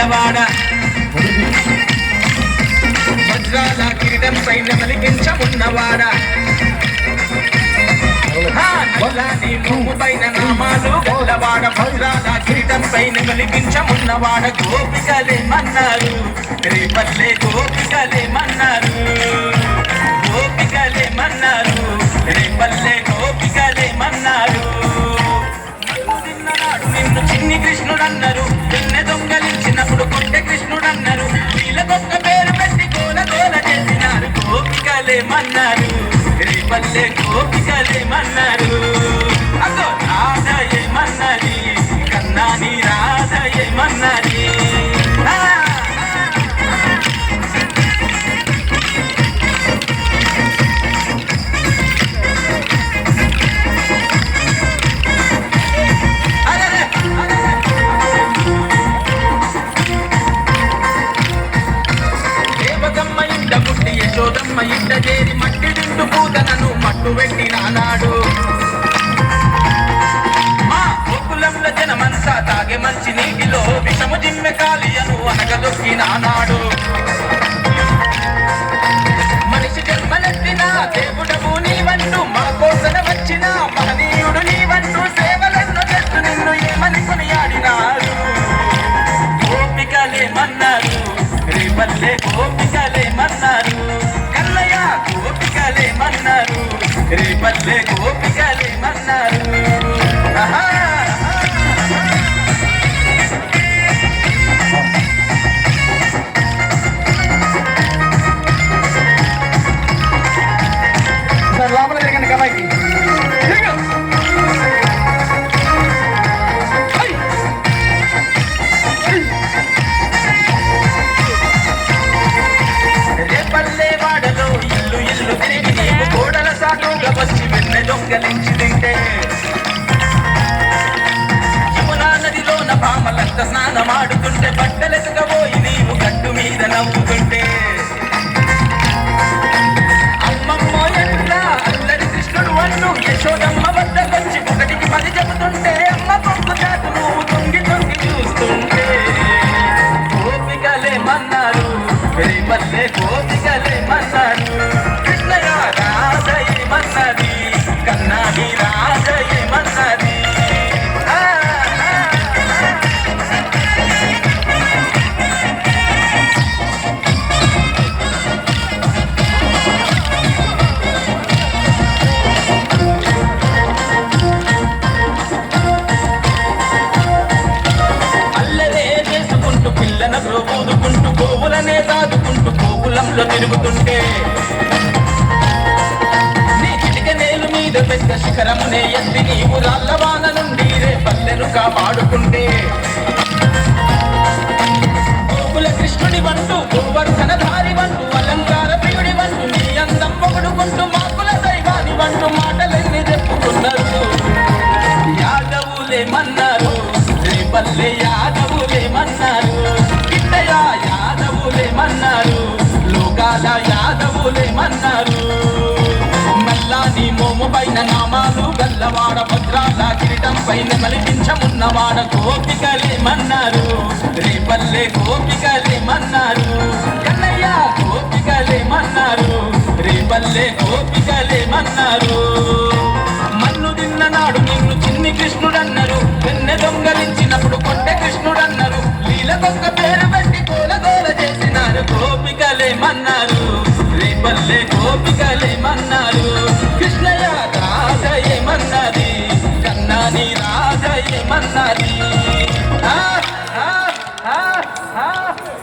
నల్లాని వజ్రాల కిరీటం పైన మలికించమున్నవాడ నల్లాని పైన నామాలు గొల్లవాడ వజ్రాల కిరీటం పైన మలికించమున్నవాడ గోపికలే మన్నారు. రేపల్లే గోపికలే మన్నారు. గోపికలే మన్నారు. రేపల్లే గోపికలే మన్నారు. నిన్ను చిన్ని కృష్ణుడు గోపికలేమన్నారు రేపల్లె గోపికలేమన్నారు అగో పెట్టి మా గోకులంల జనమంతా తాగే మంచి నీటిలో విషము జిమ్మె కాలియను అనగదొక్కి నాడు గోపికలేమన్నారు రేపల్లె గోపికలేమన్నారు సాటుగా వచ్చి యమునా నదిలోన స్నానమాడుతుంటే నీవు గట్టు మీద నవ్వుతుంటే. అమ్మమ్మో ఎట్ల అల్లరి కృష్ణుడు అన్ను యశోదమ్మ వద్దకొచ్చి ఒకటికి పది చెబుతుంటే అమ్మ పొంగు చాటు నువ్వు తొంగి తొంగి చూస్తుంటే. గోపికలేమన్నారు పిల్లన ఊదుకుంటూ గోవులనే దాదుకుంటూ గోకులంలో తిరుగుతుంటే. నీ కిటిక నేలు మీద పెద్ద శిఖరమునే ఎత్తి నీవు రాళ్ళవాన నుండి రే పల్లెను కాపాడుకుంటే. గోకుల కృష్ణుడి వంటూ గోవర్ధన ధారి వంటూ లోకాల యాదవులేమన్నారు మల్లాని మోము పైన నామాలు గల్లవాడ భద్రాల కిరీటం పైన మలిపించమున్నవాడ గోపికలేమన్నారు రేపల్లె గోపికలేమన్నారు కన్నయ్య గోపికలేమన్నారు రేపల్లె గోపికలేమన్నారు మన్ను తిన్న నాడు నిన్ను చిన్ని కృష్ణుడన్నారు. వెన్నె దొంగలించినప్పుడు కొండ కృష్ణుడన్నారు. baile mandarín.